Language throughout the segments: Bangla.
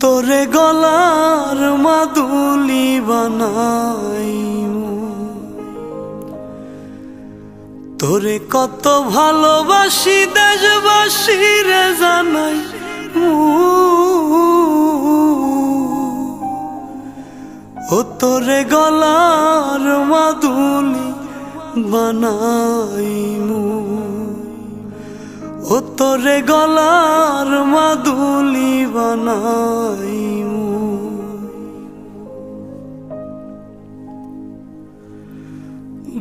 তোরে গলার মাদুলি বানাই তোরে কত ভালোবাসি দেশবাসী রে জানাই ও তোরে গলার মাদুলি বানাই তোরে গলার মাদুলি বানাই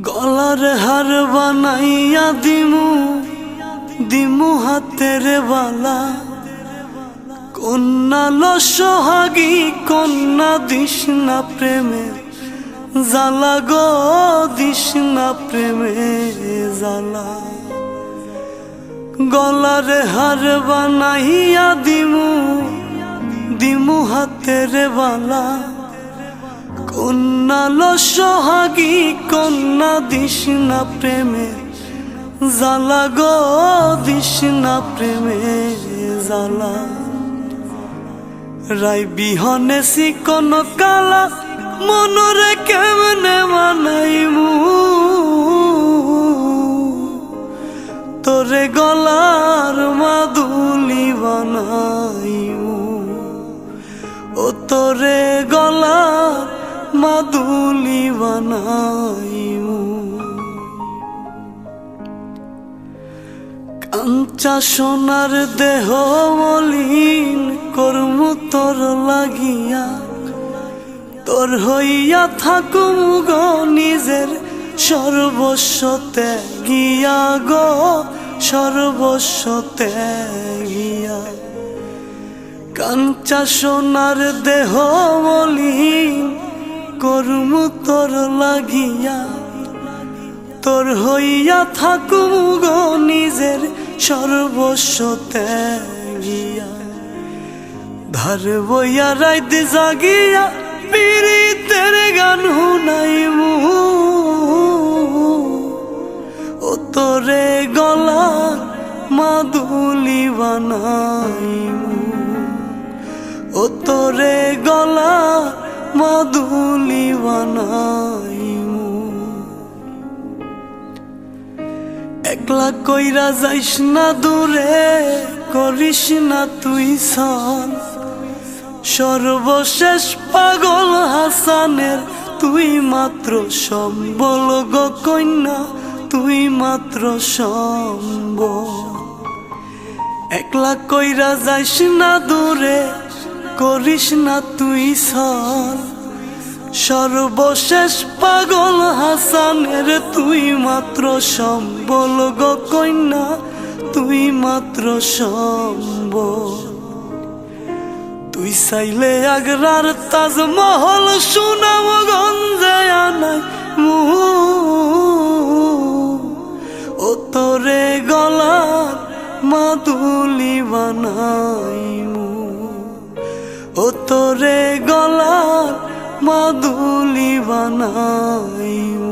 গলার হার বানাইয়া দিমু দিমু হাতের বালা। কন্যা লো সোহাগী কন্যা দিশনা প্রেমে জালা গো দিশনা প্রেমে জালা গলার হার বানাইয়া দিমু দিমু হাতের বালা। কন্যা লো সোহাগী, কন্যা দিশনা প্রেমে জালা গো দিশনা প্রেমে জালা রাই বিহনে কোন কালা, মনরে কেমনে মানাইমু? মাদুলি বানাইমু। কাঞ্চা সোনার দেহ মলিন কর্ম তোর লাগিয়া। তোর হইয়া থাকুম গো নিজের সর্বস্ব ত্যাগিয়া গো, সর্বস্ব ত্যাগিয়া। কাঞ্চা সোনার দেহ মলিন কর্ম তোর লাগিয়া, তোর হইয়া থাকুম গো নিজের সর্বস্ব ত্যাগিয়া। ধার বইয়া রাইত জাগিয়া, পীড়িতের গান হুনাইমু ও তোরে গলা মাদুলি বানাইমু। ও তোরে গলা মাদুলি বানাইমু। একলা কইরা যাইস না দূরে, করিস না তুই সন। সর্বশেষ পাগল হাসানের, তুই মাত্র সম্বল কন্যা, তুই মাত্র সম্বল। একলা কইরা যাইস না দূরে করিস না তুই সল সর্বশেষ পাগল হাসানের তুই মাত্র সম্বল কন্যা, তুই মাত্র সম্বল। তুই চাইলে আগ্রার তাজমহল সুনাম গঞ্জে আনাই ও তোরে গলার মাদুলি বানাইমু ও তোরে গলার মাদুলি বানাইমু